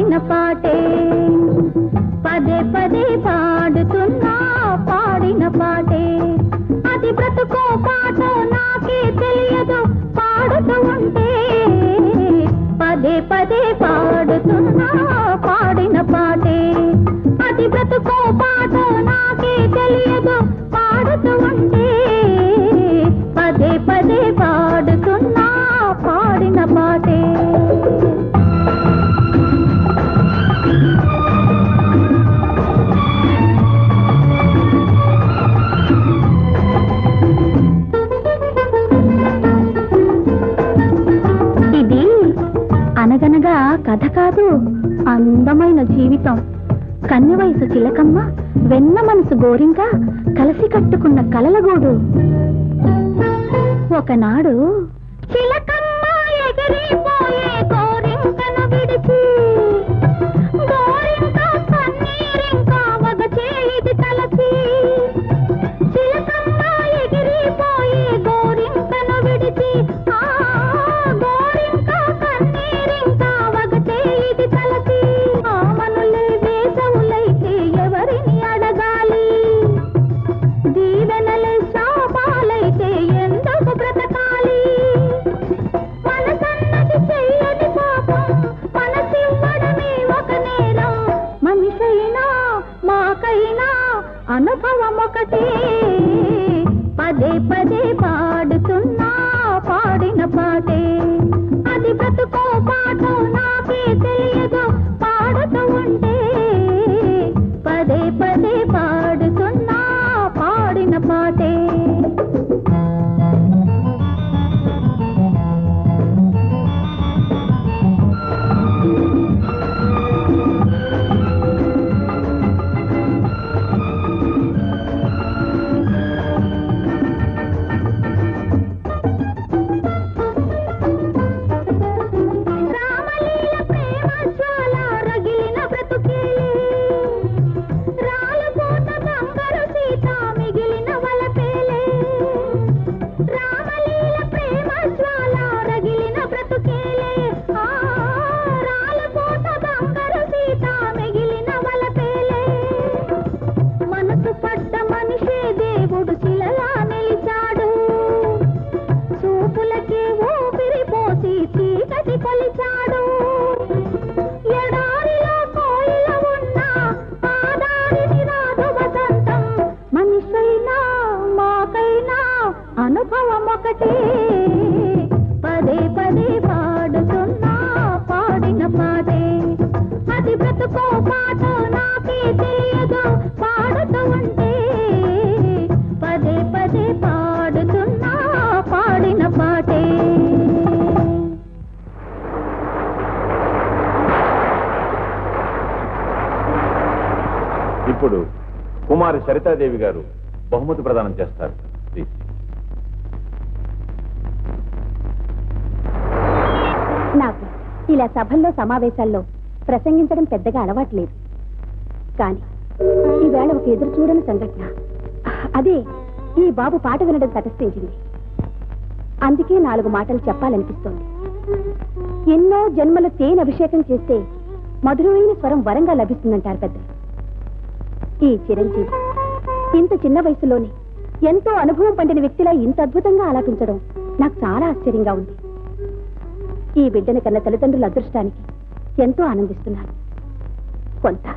పాడిన పాటే. పదే పదే పాడుతున్నా పాడిన పాటే. అది బ్రతుకో పాట నాకే తెలియదు పాడుతూ ఉంటే. పదే పదే పాడుతున్నా కథ కాదు అందమైన జీవితం. కన్య వయసు చిలకమ్మ వెన్న మనసు గోరింక కలిసి కట్టుకున్న కలలగూడు. ఒకనాడు చిలకమ్మ ఎగిరిపోయే కుమారి సరితాదేవి గారు బహుమతి ప్రదానం చేస్తారు. ప్లీజ్ నాకు ఇలా సభల్లో సమావేశాల్లో ప్రసంగించడం పెద్దగా అలవాట్లేదు కానీ ఈవేళ ఒక ఎదురు చూడని సంఘటన. అదే ఈ బాబు పాట వినడం తటస్థించింది. అందుకే నాలుగు మాటలు చెప్పాలనిపిస్తోంది. ఎన్నో జన్మలు తేనె అభిషేకం చేస్తే మధురమైన స్వరం వరంగా లభిస్తుందంటారు పెద్దలు. ఈ చిరంజీవి. ఇంత చిన్న వయసులోనే ఎంతో అనుభవం పండిన వ్యక్తిలా ఇంత అద్భుతంగా ఆలాపించడం నాకు చాలా ఆశ్చర్యంగా ఉంది. ఈ బిడ్డని కన్న తల్లిదండ్రుల అదృష్టానికి ఎంతో ఆనందిస్తున్నాను. కొంత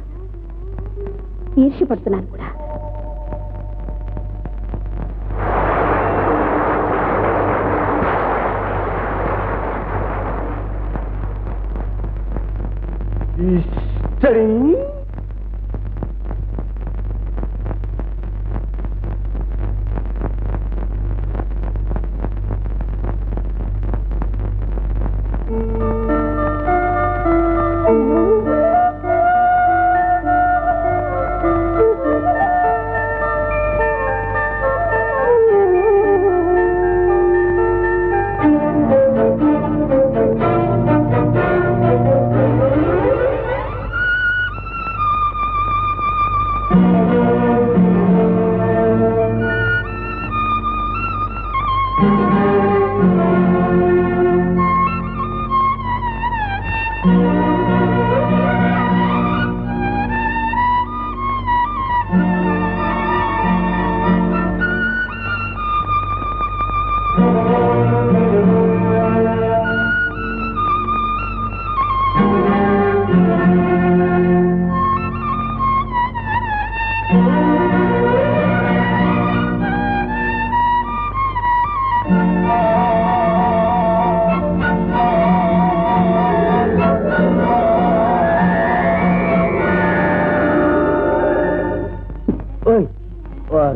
ఈర్ష్యపడుతున్నాను కూడా.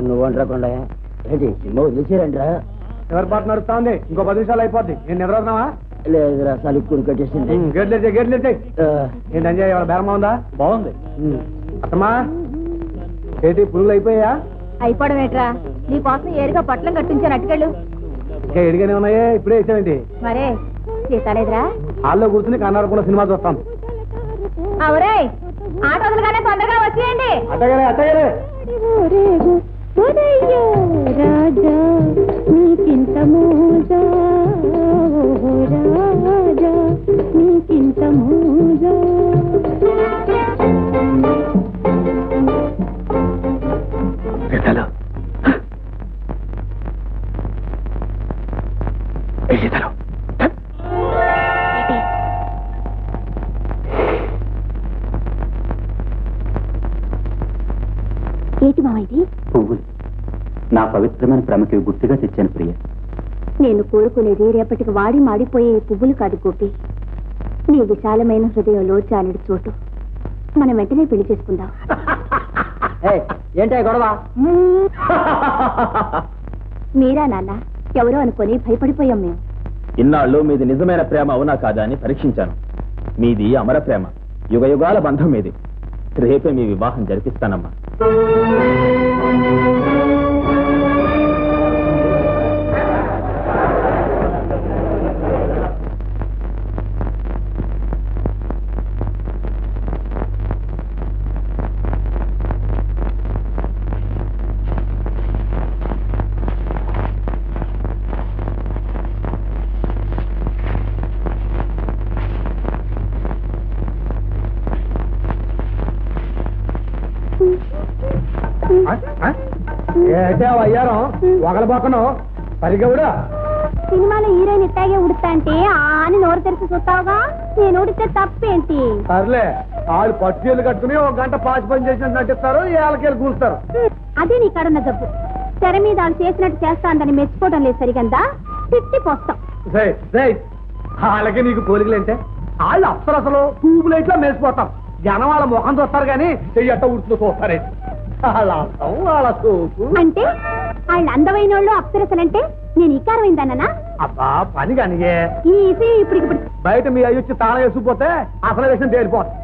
నువ్వు అంటాకుండా ఏంటి సినిమా వదిలేసారంట్రా ఎవరి పాట నడుస్తా ఉంది ఇంకో పది నిమిషాలు అయిపోద్ది. నేను నిద్రవుతున్నావా లేదురా సలిక్కుని కట్టేసింది. గేట్లేదు గేట్లేదు ఆ, ఏంటి అంజయ్ ఎవరి బేరమా ఉందా? బాగుంది. అత్తమ్మా ఏంటి పురుగులు అయిపోయా అయిపోవడం ఏట్రా? నీ కోసం ఏరుగా పొట్లం కట్టించాను అటుకెళ్ళు. ఇంకా ఎడిగానే ఉన్నాయే? ఇప్పుడే వేసావేంటి? మరే సీతాలేదురా హాల్లో కూర్చుని కన్నడకుండా సినిమా చూస్తాం. అవరే ఆట వదలగానే తొందరగా వచ్చేయండి. అట్టగానే అట్టగానే రాజా నీకింత మోజా ఏంటి మామ ఇది పువ్వులు నా పవిత్రమైన ప్రేమకి గుర్తుగా తెచ్చాను ప్రియ. నేను కోరుకునేది రేపటికి వాడి మాడిపోయే పువ్వులు కాదు గోపి. నీ విశాలమైన హృదయంలో చాలడు చోటు. మనం వెంటనే పెళ్ళి చేసుకుందాం. ఏంటో గొడవ? మీరా నాన్న ఎవరో అనుకొని భయపడిపోయాం మేము. ఇన్నాళ్ళు మీది నిజమైన ప్రేమ అవునా కాదా అని పరీక్షించాను. మీది అమర ప్రేమ. యుగ యుగాల బంధం మీది. రేపే మీ వివాహం జరిపిస్తానమ్మా. Thank you. ఏంటే అయ్యారం? ఒకళ్ళ పరిగవుడా. సినిమాలో హీరోయిన్ ఇట్టాగే ఉడుతా అంటే ఆని నోరు తెరిచి చూస్తావుగా? నేను ఉడితే తప్పేంటి? సర్లే వాళ్ళు పట్టుచీలు కట్టుకుని ఒక గంట పాచి పని చేసినట్టు నటిస్తారు ఏళ్ళకెళ్ళి కూస్తారు హ్మ్, అదే నీ కడున్న జబ్బు. తెర మీద వాళ్ళు చేసినట్టు చేస్తా అందని మెచ్చుకోవడం లేదు సరిగందా? తిట్టి పోస్తాం. వాళ్ళకి నీకు పోలికలేంటే? వాళ్ళు అసలు అసలు ట్యూబ్ లైట్లో మేసిపోతాం. జనం వాళ్ళ ముఖం చూస్తారు కానీ చెయ్యి అట్ట ఉడుతూ చూస్తారే? అంటే వాళ్ళు అందమైన వాళ్ళు అప్సరసలంటే నేను ఇకారమైందన్నా అబ్బా పని ఇసి ఇప్పుడు ఇప్పుడు బయట మీ అయ్యి వచ్చి తాళం వేసుకుపోతే అసలు విషయం తేలిపోతుంది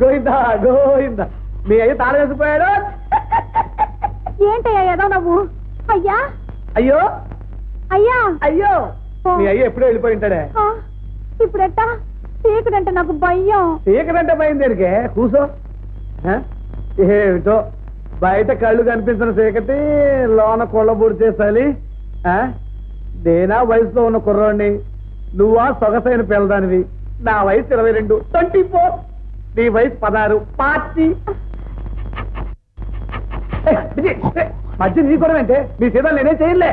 గోయిందా గోయిందా మీ అయ్యి తాళం వేసిపోయాడు ఏంటయ్యా ఏదో నవ్వు. అయ్యా. అయ్యో అయ్యా. అయ్యో మీ అయ్యి ఎప్పుడో వెళ్ళిపోయి ఉంటాడే? ఇప్పుడెట్టా? నాకు భయం. చీకటంటే పోయింది దేనికే? కూసో? ఏమిటో? బయట కళ్ళు కనిపించిన చీకటి లోన కొళ్ళబొడి చేసాలి ఆ? నేనా వయసులో ఉన్న కుర్రోడిని? నువ్వా సొగసైన పిల్లదానివి? నా వయసు ఇరవై రెండు. Twenty four. నీ వయసు పదహారు. పార్టీ. మధ్య నీ కూడా అంటే మీ సీతలు నేనే చేయలే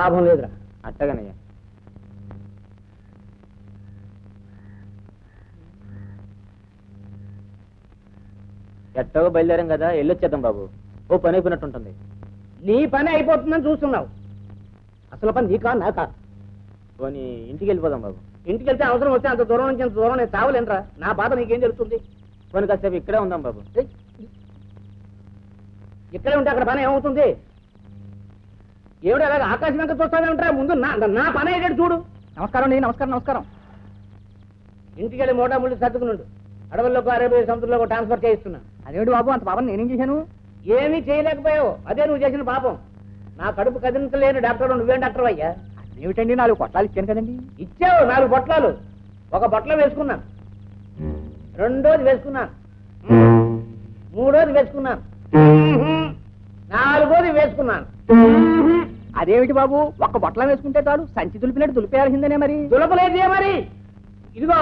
లాభం లేదురా. అట్టగనయ్యా. ఎట్టగో బయలుదేరాం కదా వెళ్ళొచ్చేద్దాం బాబు. ఓ పని అయిపోయినట్టుంటుంది. నీ పని అయిపోతుందని చూస్తున్నావు. అసలు పని నీకా నాకా పోనీ ఇంటికి వెళ్ళిపోదాం బాబు. ఇంటికి వెళ్తే అవసరం వస్తే అంత దూరం నుంచి అంత దూరం నేను తావలేనరా నా బాధ నీకేం తెలుస్తుంది? పోనీ కాసేపు ఇక్కడే ఉందాం బాబు. ఇక్కడే ఉంటే అక్కడ పని ఏమవుతుంది? ఏమిటి అలాగే ఆకాశం వెంక చూస్తానే ఉంటారా? ముందు నా నా పని అయ్యేటట్టు చూడు. నమస్కారం అండి నమస్కారం నమస్కారం. ఇంటికి వెళ్ళి మోటా ముళ్ళు సర్దుకున్నాడు. అడవుల్లోకి అరేబియా సముద్రంలో ట్రాన్స్ఫర్ చేయిస్తున్నా. అదేమిటి బాబు అంత పాపం నేనేం చేశాను? ఏమీ చేయలేకపోయావు. అదే నువ్వు చేసిన పాపం. నా కడుపు కదిలించలేని డాక్టర్ నువ్వేం డాక్టర్ అయ్యా? ఏమిటండి నాలుగు పొట్లాలు ఇచ్చాను కదండి? ఇచ్చావు నాలుగు పొట్లాలు. ఒక బొట్ల వేసుకున్నాను రెండోది వేసుకున్నాను మూడోది వేసుకున్నాను నాలుగోది వేసుకున్నాను అదేమిటి బాబు? ఒక్క బొట్ల వేసుకుంటే చాలు. సంచి దులిపినట్టు దులిపేయాల్సిందేనే మరి. దులపలేదే మరి. ఇదిగో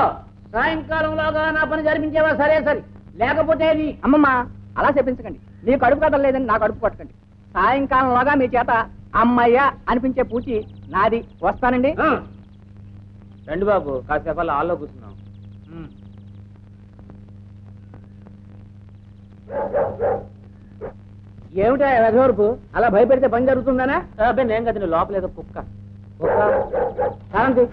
సాయంకాలంలోగా నా పని జరిపించేవా? సరే సరే. లేకపోతే అది అమ్మమ్మ అలా చెప్పించకండి. మీ కడుపు కదలలేదని నా కడుపు కొట్టకండి. సాయంకాలంలోగా మీ చేత అమ్మయ్య అనిపించే పూచి నాది. వస్తానండి. రండి బాబు కాసేపు ఆలో కూర్చున్నాం ఏమిటా వెధవరపు అలా భయపెడితే పని జరుగుతుందనా? అబ్బాయి నేను కదా లోపల ఏదో కుక్క. ఒక్క కారంతి